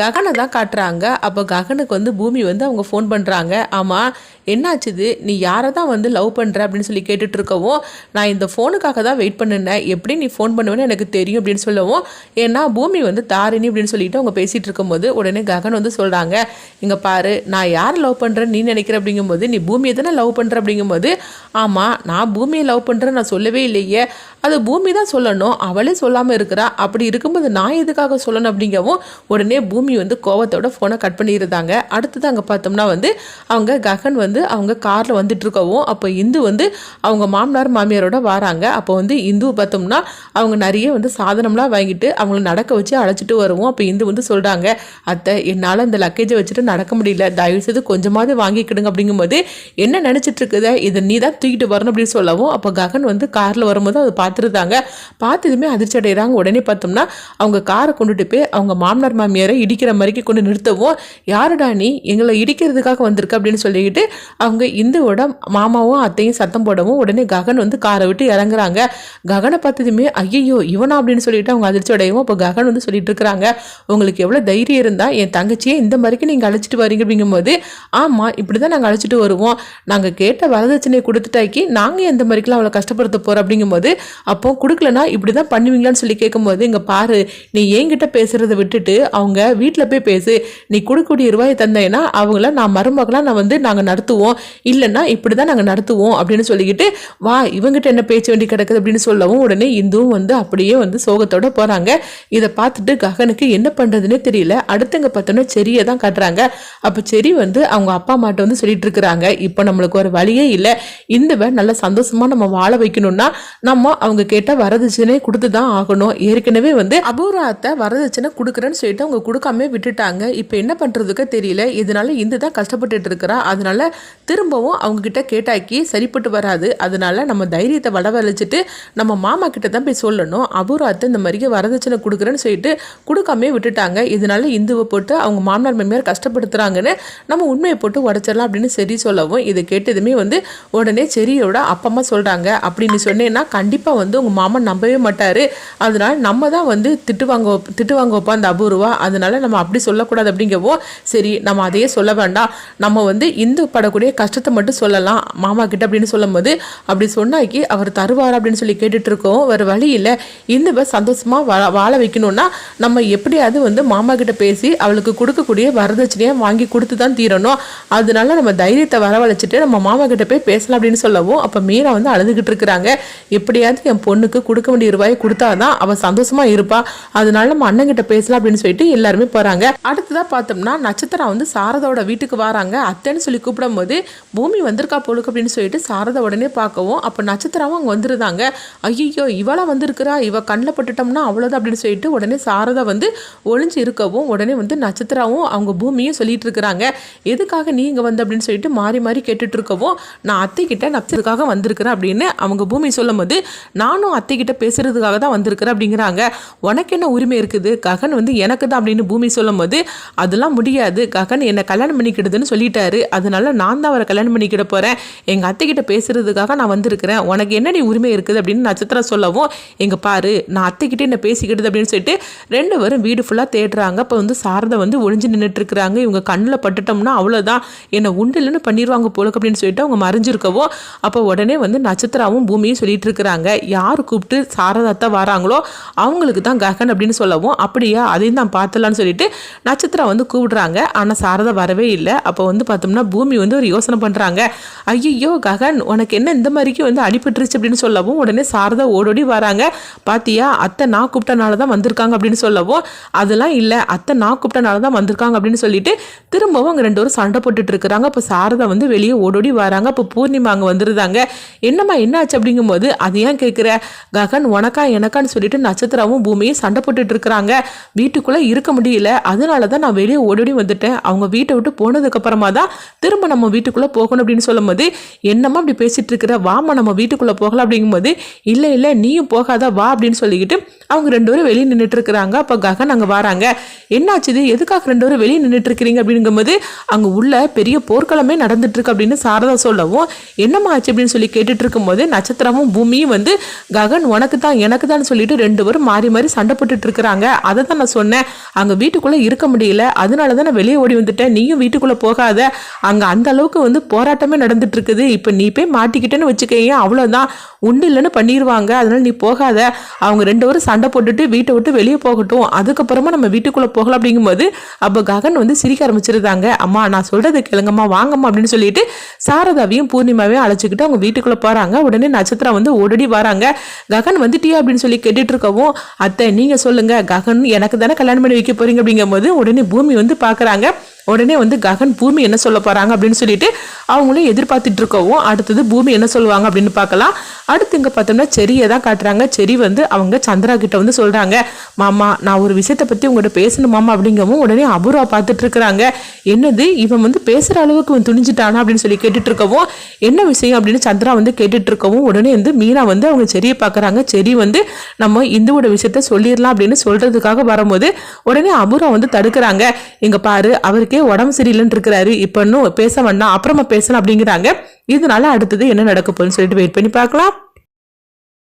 ககனை தான் காட்டுறாங்க. அப்போ ககனுக்கு வந்து பூமி வந்து அவங்க ஃபோன் பண்ணுறாங்க ஆமாம் என்னாச்சுது? நீ யாரை தான் வந்து லவ் பண்ணுற அப்படின்னு சொல்லி கேட்டுட்ருக்கவும் நான் இந்த ஃபோனுக்காக தான் வெயிட் பண்ணினேன். எப்படி நீ ஃபோன் பண்ணுவேன்னு எனக்கு தெரியும் அப்படின்னு சொல்லவும் ஏன்னா பூமி வந்து தாரிணி அப்படின்னு சொல்லிட்டு அவங்க பேசிகிட்டு இருக்கும்போது உடனே ககன் வந்து சொல்கிறாங்க இங்கே பாரு நான் யார் லவ் பண்ணுறேன்னு நீ நினைக்கிற? அப்படிங்கும்போது நீ பூமியை தானே லவ் பண்ணுற அப்படிங்கும்போது ஆமாம் நான் பூமியை லவ் பண்ணுறேன்னு நான் சொல்லவே இல்லையே. அது பூமி தான் சொல்லணும். அவளே சொல்லாமல் இருக்கிறா. அப்படி இருக்கும்போது நான் எதுக்காக சொல்லணும்? அப்படிங்கவும் உடனே பூமி வந்து கோவத்தோட ஃபோனை கட் பண்ணியிருந்தாங்க. அடுத்தது அங்கே பார்த்தோம்னா வந்து அவங்க ககன் வந்து அவங்க காரில் வந்துட்டு இருக்கவும் அப்போ இந்து வந்து அவங்க மாமனார் மாமியாரோட வராங்க. அப்போ வந்து இந்து பார்த்தோம்னா அவங்க நிறைய வந்து சாதனம்லாம் வாங்கிட்டு அவங்கள நடக்க வச்சு அழைச்சிட்டு வருவோம். அப்போ இந்து வந்து சொல்கிறாங்க அத்தை என்னால் அந்த லக்கேஜை வச்சுட்டு நடக்க முடியல. தயவு செய்து கொஞ்சமாவது வாங்கிக்கிடுங்க. அப்படிங்கும்போது என்ன நினச்சிட்டு இருக்குத? இதை நீ தான் தூக்கிட்டு வரணும். அப்படின்னு சொல்லவும் அப்போ ககன் வந்து காரில் வரும்போது அதை பார்த்துருந்தாங்க. பார்த்ததுமே அதிர்ச்சி அடைகிறாங்க. உடனே பார்த்தோம்னா அவங்க காரை கொண்டுட்டு போய் அவங்க மாமனார் மாமியாரை இடிக்கிற மாதிரிக்கு கொண்டு நிறுத்தவும் யாருடா நீ? எங்களை இடிக்கிறதுக்காக வந்திருக்க அப்படின்னு சொல்லிக்கிட்டு அவங்க இந்துவோட மாமாவும் அத்தையும் சத்தம் போடவும் உடனே ககன் வந்து காரை விட்டு இறங்குறாங்க. ககனை பார்த்ததுமே ஐயோ இவனா? அப்படின்னு சொல்லிட்டு அவங்க அதிர்ச்சி அடையவும் அப்போ ககன் வந்து சொல்லிட்டு இருக்கிறாங்க. உங்களுக்கு எவ்வளோ தைரியம் இருந்தால் என் தங்கச்சியை இந்த மாதிரிக்கு நீங்கள் அழைச்சிட்டு வரீங்க அப்படிங்கும்போது ஆமாம் இப்படி தான் நாங்கள் அழைச்சிட்டு வருவோம். நாங்கள் கேட்ட வரதட்சணையை கொடுத்துட்டாக்கி நாங்கள் எந்த மாதிரிக்கெல்லாம் அவளை கஷ்டப்படுத்த போகிறோம் அப்படிங்கும்போது அப்போ கொடுக்கலனா இப்படி தான் பண்ணுவீங்களான்னு சொல்லி கேட்கும்போது இங்கே பாரு நீ என்கிட்ட பேசுகிறத விட்டுட்டு அவங்க வீட்டில் போய் பேசு. நீ கொடுக்கக்கூடிய ரூபாயை தந்தேன்னா அவங்கள நான் மருமகளாக நான் வந்து நாங்கள் நடத்துவோம். இல்லைன்னா இப்படி தான் நாங்கள் நடத்துவோம் அப்படின்னு சொல்லிக்கிட்டு வா இவங்கிட்ட என்ன பேச்சு வேண்டி கிடக்குது? அப்படின்னு சொல்லவும் உடனே இந்துவும் வந்து அப்படியே வந்து சோகத்தோட போகிறாங்க இதை பார்த்துட்டு ககனுக்கு என்ன பண்ணுறதுனே தெரியல. அடுத்தங்க பார்த்தோன்னா செரியை தான் காட்டுறாங்க. அப்போ செரி வந்து அவங்க அப்பா அம்மாட்ட வந்து சொல்லிட்டு இருக்கிறாங்க. இப்போ நம்மளுக்கு ஒரு வழியே இல்லை. இந்துவை நல்ல சந்தோஷமா நம்ம வாழ வைக்கணும்னா நம்ம அவங்க கேட்டால் வரதட்சணை கொடுத்து தான் ஆகணும். ஏற்கனவே வந்து அபூர்வத்தை வரதட்சணை கொடுக்குறேன்னு சொல்லிட்டு அவங்க கொடுக்காம விட்டுட்டாங்க. இப்போ என்ன பண்ணுறதுக்கு தெரியல. இதனால இந்து தான் கஷ்டப்பட்டுட்டு இருக்கிறா. அதனால திரும்பவும் அவங்கக்கிட்ட கேட்டாக்கி சரிப்பட்டு வராது. அதனால நம்ம தைரியத்தை வளவழிச்சிட்டு நம்ம மாமா கிட்ட தான் போய் சொல்லணும். அபூர்வாத்தை இந்த மாதிரி வரதட்சணை கொடுக்குறேன்னு சொல்லிட்டு கொடுக்காம விட்டுட்டாங்க. இதனால இந்துவை போட்டு அவங்க மாமனார் மாமியார் கஷ்டப்படுத்துகிறாங்கன்னு நம்ம உண்மையை போட்டு உடச்சிடலாம் அப்படின்னு சரி சொல்லவும் இதை கேட்டதுமே வந்து உடனே செரியோட அப்பா அம்மா சொல்கிறாங்க அப்படின்னு சொன்னேன்னா கண்டிப்பாக வந்து உங்கள் மாமன் நம்பவே மாட்டார். அதனால நம்ம தான் வந்து திட்டு வாங்க திட்டு வாங்க வைப்போம் அந்த அபூர்வா. அதனால நம்ம அப்படி சொல்லக்கூடாது அப்படிங்கவோ சரி நம்ம அதையே சொல்ல வேண்டாம். நம்ம வந்து இந்து படக்கூடிய கஷ்டத்தை மட்டும் சொல்லலாம் மாமா கிட்ட அப்படின்னு சொல்லும்போது அப்படி சொன்னாக்கி அவர் தருவார் அப்படின்னு சொல்லி கேட்டுட்டு இருக்கோம் வேறு வழி இல்லை. இந்துவை சந்தோஷமாக வா வாழ வைக்கணும்னா நம்ம எப்படியாவது வந்து மாமா கிட்ட பேசி அவளுக்கு கொடுக்கக்கூடிய வரதட்சணையை வாங்கி கொடுத்து தான் தீரணும். அதனால நம்ம தைரியத்தை வரவழைச்சிட்டு நம்ம மாமா கிட்ட போய் பேசலாம் அப்படின்னு சொல்லவும் அப்போ மீரா வந்து அழுதுகிட்டு இருக்கிறாங்க எப்படியாவது என் பொண்ணுக்கு கொடுக்க வேண்டிய ரூபாயை கொடுத்தாதான் அவள் சந்தோஷமாக இருப்பா. அதனால நம்ம அண்ணன் கிட்ட பேசலாம் அப்படின்னு சொல்லிட்டு எல்லாருமே போகிறாங்க அடுத்ததாக பார்த்தோம்னா நட்சத்திரம் வந்து சாரதாவோட வீட்டுக்கு வராங்க. அத்தைன்னு சொல்லி கூப்பிடும்போது பூமி வந்திருக்கா பொழுக்கு அப்படின்னு சொல்லிட்டு சாரதா உடனே பார்க்கவும் அப்போ நட்சத்திரமும் அங்கே வந்துருந்தாங்க. ஐயோ இவளாக வந்திருக்கிறா இவ கண்ணில் பட்டுட்டோம்னா அவ்வளோதான் அப்படின்னு சொல்லிட்டு உடனே சாரதா வந்து ஒளிஞ்சு இருக்கவும் உடனே வந்து நட்சத்திரமும் அவங்க பூமியும் சொல்லிட்டு இருக்கிறாங்க. எதுக்காக நீ இங்கே வந்து அப்படின்னு சொல்லிட்டு மாறி மாறி கேட்டுட்டு இருக்கவும் நான் அத்தை கிட்ட நட்சத்திரத்துக்காக வந்திருக்கிறேன் அப்படின்னு அவங்க பூமி சொல்லும்போது நானும் அத்தை கிட்ட பேசுறதுக்காக தான் வந்திருக்கிறேன் அப்படிங்கிறாங்க. உனக்கு என்ன உரிமை இருக்குது? ககன் வந்து எனக்கு தான் அப்படின்னு பூமி சொல்லும்போது அதெல்லாம் முடியாது. ககன் என்னை கல்யாணம் பண்ணிக்கிடுதுன்னு சொல்லிட்டாரு. அதனால நான் தான் அவரை கல்யாணம் பண்ணிக்கிட போகிறேன் எங்கள் அத்தைக்கிட்ட பேசுகிறதுக்காக பேசுறதுக்காக நான் வந்திருக்கிறேன். உனக்கு என்னடி உரிமை இருக்குது? அப்படின்னு நட்சத்திரம் சொல்லவும் எங்கள் பாரு நான் அத்தைக்கிட்டே என்ன பேசிக்கிடுது அப்படின்னு சொல்லிட்டு ரெண்டு பேரும் வீடு ஃபுல்லாக தேடுறாங்க. அப்போ வந்து சாரதை வந்து ஒளிஞ்சு நின்றுட்டுருக்குறாங்க இவங்க கண்ணில் பட்டுட்டோம்னா அவ்வளோதான் என்னை உண்டு இல்லைன்னு பண்ணிடுவாங்க போலுக்கு அப்படின்னு சொல்லிட்டு அவங்க மறைஞ்சிருக்கவோ அப்போ உடனே வந்து நட்சத்திராவும் பூமியும் சொல்லிட்டு இருக்கிறாங்க யார் கூப்பிட்டு சாரதாத்தான் வராங்களோ அவங்களுக்கு தான் ககன் அப்படின்னு சொல்லவும் அப்படியா அதையும் தான் பார்த்தலான்னு சொல்லிட்டு நட்சத்திரம் வந்து கூப்பிடுறாங்க ஆனால் சாரதா வரவே இல்லை. அப்போ வந்து பார்த்தோம்னா பூமி வந்து ஒரு யோசனை பண்ணுறாங்க ஐயோ ககன் உனக்கு என்ன இந்த மாதிரிக்கு வந்து அடிபட்டுருச்சு அப்படின்னு சொல்லவும் உடனே சாரதா ஓடோடி வராங்க. பாத்தியா அத்தை நான் கூப்பிட்டனால தான் வந்திருக்காங்க அப்படின்னு சொல்லவும் அதெல்லாம் இல்லை. அத்தை நான் கூப்பிட்டனால தான் வந்திருக்காங்க அப்படின்னு சொல்லிட்டு திரும்பவும் அங்கே ரெண்டு பேரும் சண்டை போட்டுட்டு இருக்கிறாங்க. அப்போ சாரதா வந்து வெளியே ஓடோடி வராங்க. அப்போ பூர்ணிமா அங்கே வந்துருந்தாங்க என்னம்மா என்னாச்சு அப்படிங்கும்போது அது ஏன் கேட்குற ககன் உனக்கா எனக்கான்னு சொல்லிட்டு நட்சத்திரமும் பூமியும் சண்டை போட்டுட்டு இருக்கிறாங்க. வீட்டுக்குள்ளே இருக்க முடியும் முடியல. அதனால தான் நான் வெளியே ஓடி வந்துட்டேன். அவங்க வீட்டை விட்டு போனதுக்கு அப்புறமா தான் திரும்ப நம்ம வீட்டுக்குள்ளே போகணும் அப்படின்னு சொல்லும்போது என்னம்மா அப்படி பேசிட்டு இருக்கிற? வாமா நம்ம வீட்டுக்குள்ளே போகலாம் அப்படிங்கும்போது இல்லை இல்லை நீயும் போகாத வா அப்படின்னு சொல்லிக்கிட்டு அவங்க ரெண்டு பேரும் வெளியே நின்றுட்டு இருக்கிறாங்க. அப்போ ககன் அங்கே வராங்க. என்னாச்சுது எதுக்காக ரெண்டு பேரும் வெளியே நின்றுட்டு இருக்கிறீங்க? அப்படிங்கும்போது அங்கே உள்ள பெரிய போர்க்களமே நடந்துட்டு இருக்கு அப்படின்னு சாரதா சொல்லவும் என்னம்மா ஆச்சு? அப்படின்னு சொல்லி கேட்டுட்டு இருக்கும்போது நட்சத்திரமும் பூமியும் வந்து ககன் உனக்கு தான் எனக்கு தான் சொல்லிட்டு ரெண்டு பேரும் மாறி மாறி சண்டை போட்டுட்டு இருக்கிறாங்க. அதை தான் நான் சொன்னேன். அங்கே வீட்டுக்குள்ளே இருக்க முடியல. அதனால தான் நான் வெளியே ஓடி வந்துட்டேன். நீயும் வீட்டுக்குள்ளே போகாத. அங்கே அந்த அளவுக்கு வந்து போராட்டமே நடந்துட்டு இருக்குது இப்போ நீ போய் மாட்டிக்கிட்டேன்னு வச்சுக்கேன் அவ்வளோதான் ஒன்றும் இல்லைன்னு பண்ணிடுவாங்க அதனால நீ போகாத. அவங்க ரெண்டு பேரும் சண்டை போட்டுட்டு வீட்டை விட்டு வெளியே போகட்டும். அதுக்கப்புறமா நம்ம வீட்டுக்குள்ளே போகலாம் அப்படிங்கும்போது அப்போ ககன் வந்து சிரிக்க ஆரம்பிச்சிருந்தாங்க. அம்மா நான் சொல்கிறது கிளங்கம்மா வாங்கம்மா அப்படின்னு சொல்லிட்டு சாரதாவையும் பூர்ணிமாவையும் அழைச்சிக்கிட்டு அவங்க வீட்டுக்குள்ளே போகிறாங்க உடனே நட்சத்திரம் வந்து ஓடடி வராங்க. ககன் வந்துட்டியா? அப்படின்னு சொல்லி கேட்டுட்டு இருக்கவும் அத்தை நீங்கள் சொல்லுங்கள் ககன் எனக்கு தானே கல்யாணம் பண்ணி வைக்க போறீங்க அப்படிங்கும்போது உடனே பூமி வந்து பார்க்குறாங்க. உடனே வந்து ககன் பூமி என்ன சொல்ல போகிறாங்க அப்படின்னு சொல்லிட்டு அவங்களும் எதிர்பார்த்துட்டு இருக்கவும் அடுத்தது பூமி என்ன சொல்லுவாங்க அப்படின்னு பார்க்கலாம். அடுத்து இங்கே பார்த்தோம்னா செரியை தான் காட்டுறாங்க. செரி வந்து அவங்க சந்திரா கிட்ட வந்து சொல்கிறாங்க மாமா நான் ஒரு விஷயத்தை பற்றி உங்கள்கிட்ட பேசணும் மாமா அப்படிங்கவும் உடனே அபூர்வா பார்த்துட்டு இருக்கிறாங்க. என்னது? இவன் வந்து பேசுகிற அளவுக்கு இவன் துணிஞ்சிட்டானா அப்படின்னு சொல்லி கேட்டுட்டு இருக்கவும் என்ன விஷயம் அப்படின்னு சந்திரா வந்து கேட்டுட்டு இருக்கவும் உடனே வந்து மீனா வந்து அவங்க செரியை பார்க்குறாங்க. செரி வந்து நம்ம இந்துவோட விஷயத்த சொல்லிடலாம் அப்படின்னு சொல்கிறதுக்காக வரும்போது உடனே அபூர்வா வந்து தடுக்கிறாங்க. இங்கே பாரு அவருக்கு உடம்பு சரியில்லைன்னு இருக்கிறாரு. இப்போ இன்னும் பேச வேண்டாம் அப்புறமா பேசலாம் அப்படிங்கிறாங்க. இதனால அடுத்தது என்ன நடக்க போகுதுன்னு சொல்லிட்டு வெயிட் பண்ணி பார்க்கலாம்.